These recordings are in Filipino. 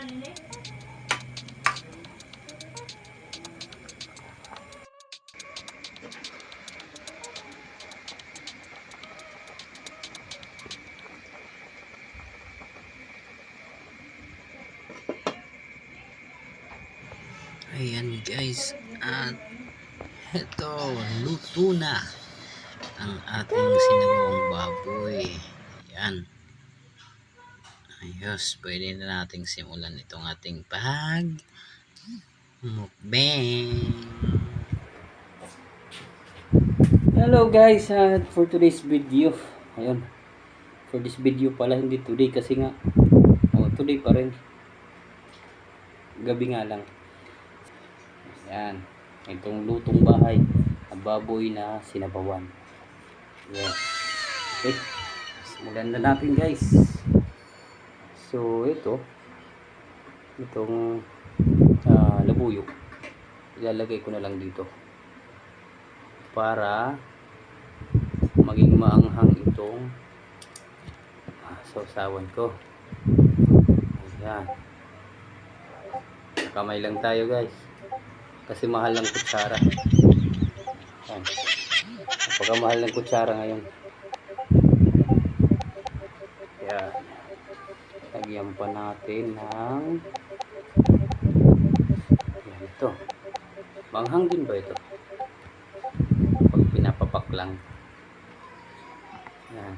Ayan guys, at ito, luto na ang ating sinagawang baboy. Ayan. Ayos, pwede na nating simulan itong ating pag mukbang. Hello guys, uh, for today's video. Ayun. For this video pala, hindi today kasi nga. Oh, today pa rin. Gabi nga lang. Yan. Itong lutong bahay. Ang baboy na sinabawan. Yes. Okay. Simulan na natin guys. So, ito. Itong uh, labuyo. Ilalagay ko na lang dito. Para maging maanghang itong ah, sausawan ko. Ayan. Kamay lang tayo guys. Kasi mahal ng kutsara. Ayan. Napaka mahal ng kutsara ngayon. Ayan. Lagyan pa natin ng Ayan ito. Manghang din ba ito? Pag pinapapak lang. Yan.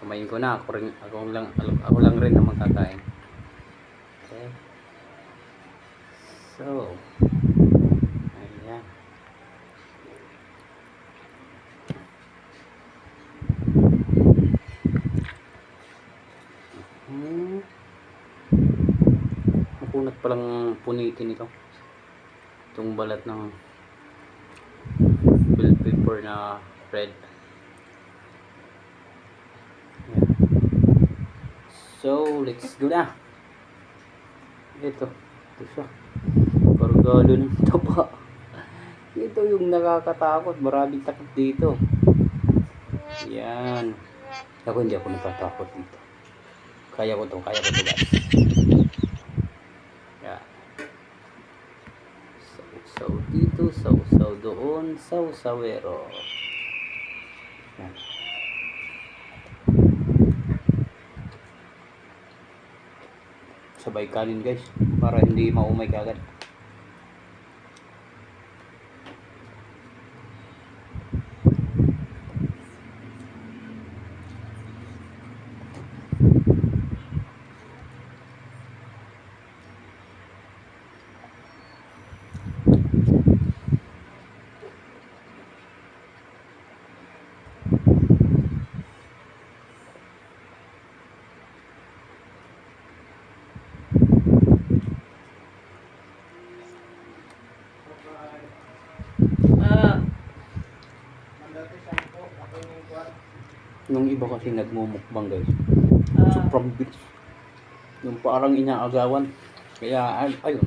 Kumain ko na. Ako, rin, ako, lang, ako lang rin naman kakain. Okay. So. Palang punitin ito. Itong balat ng bell pepper na red. So, let's do na. Ito. Ito siya. Kargalo ng taba. Ito yung nakakatakot. Maraming takot dito. Yan. Ako hindi ako natatakot dito. Kaya ko to. Kaya ko to guys. Dito, sausaw doon, sausawero. Yan. Sabay kanin guys, para hindi maumay kagad. Yung iba kasi nagmumukbang guys. Sobrang bilis. Yung parang inaagawan. Kaya ay- ayun.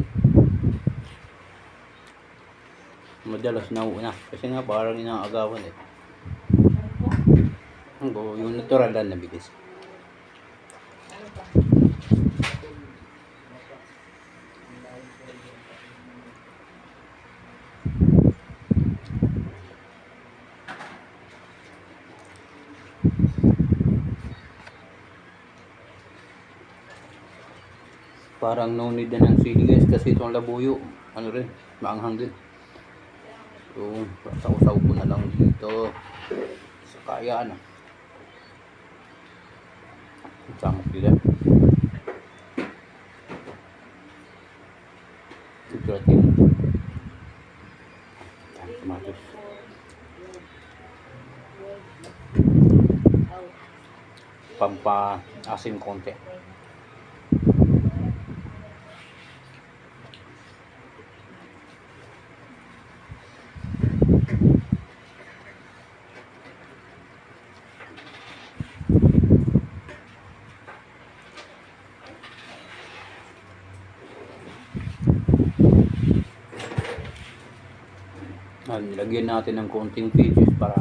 Madalas nauuna. Kasi nga parang inaagawan eh. Ang go, yung natural na bilis. Parang no need na ng sili guys kasi itong labuyo, ano rin, maanghang din. So, sausaw ko na lang dito sa kaya na. Samok dila. Susulat yun. Dami kamatis. Pampa-asim konti. Ah, nilagyan natin ng konting pages para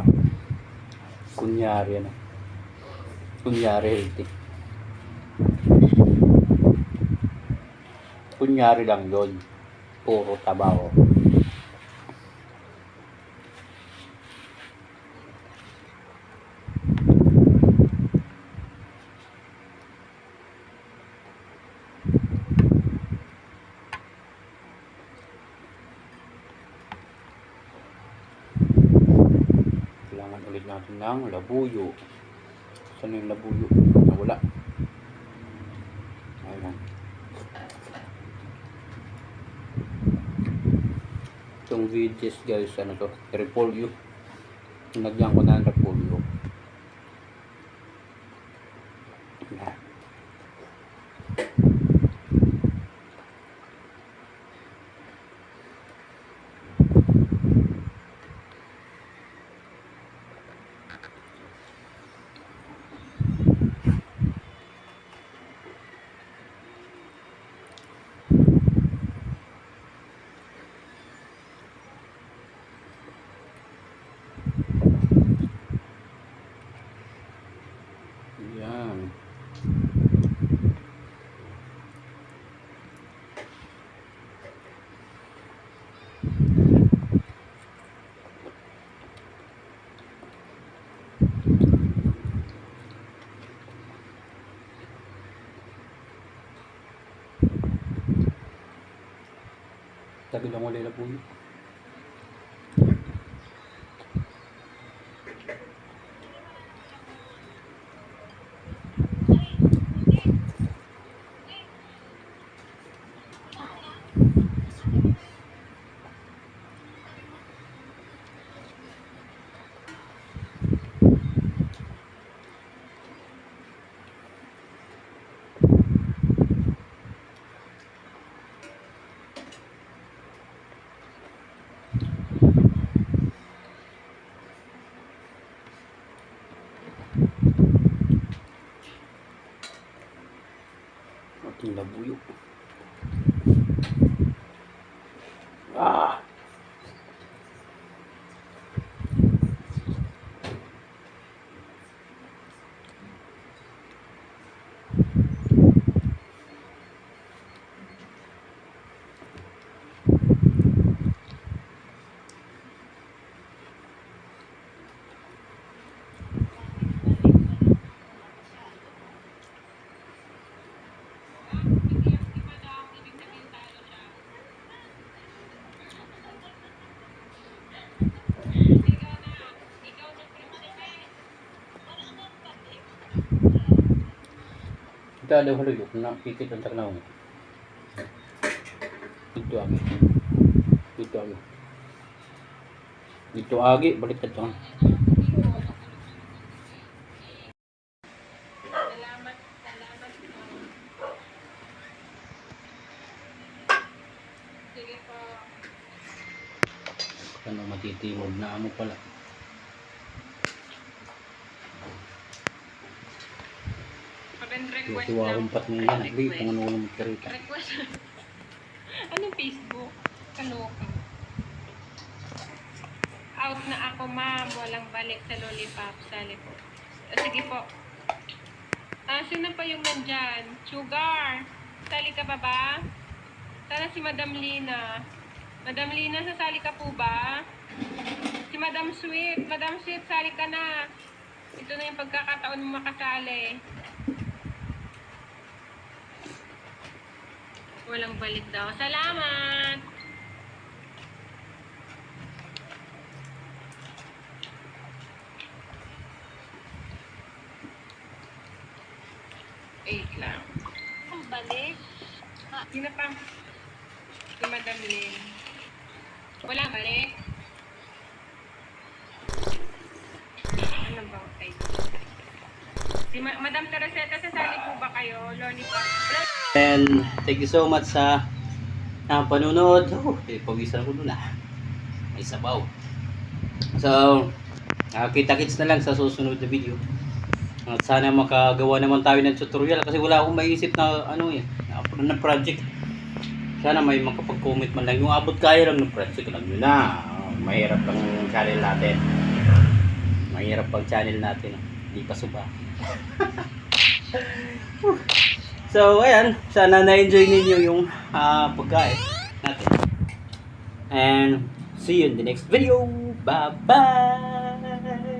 kunyari ano. Kunyari healthy. Kunyari lang yun. Puro tabaho. Kailangan ulit natin ng labuyo. Saan yung labuyo? Nawala. Ayan. Itong videos guys, ano to? Repolyo. Nagyan ko na ng repolyo. Ayan. Ayan. Tabi lang ulit na po yun. ating labuyo. Ah! Dali halo yuk na pikit ang taknaw. Ito agi. Ito agi. Ito agi balik ka to. Ano matitimog na amo pala. Lang. akong pat niya yan. Di, kung ano walang magkarita. Request. Anong Facebook? Kaloka. Out na ako, ma'am. Walang balik sa lollipop. Sali po. Ah, sige po. Ah, sino pa yung nandyan? Sugar. Sali ka pa ba? Sana si Madam Lina. Madam Lina, sasali ka po ba? Si Madam Sweet. Madam Sweet, sali ka na. Ito na yung pagkakataon mo makasali. Walang balik daw. Salamat! Eight lang. Ang balik. Sino pa? Madam Lynn. Wala balik? Ano ba? Okay. Si Ma- Madam Tereseta, sasali po ba kayo? Lollipop. And thank you so much sa uh, panunod. Oh, eh, pawisan ko doon ah. May sabaw. So, uh, kita-kits na lang sa susunod na video. At sana makagawa naman tayo ng tutorial kasi wala akong maisip na ano eh, na, project. Sana may makapag-comment man lang. Yung abot kaya lang ng project lang yun na. Mahirap lang yung channel natin. Mahirap pang channel natin. Hindi pa suba. So, ayan. Sana na-enjoy ninyo yung ah, pagkain natin. And see you in the next video. Bye-bye!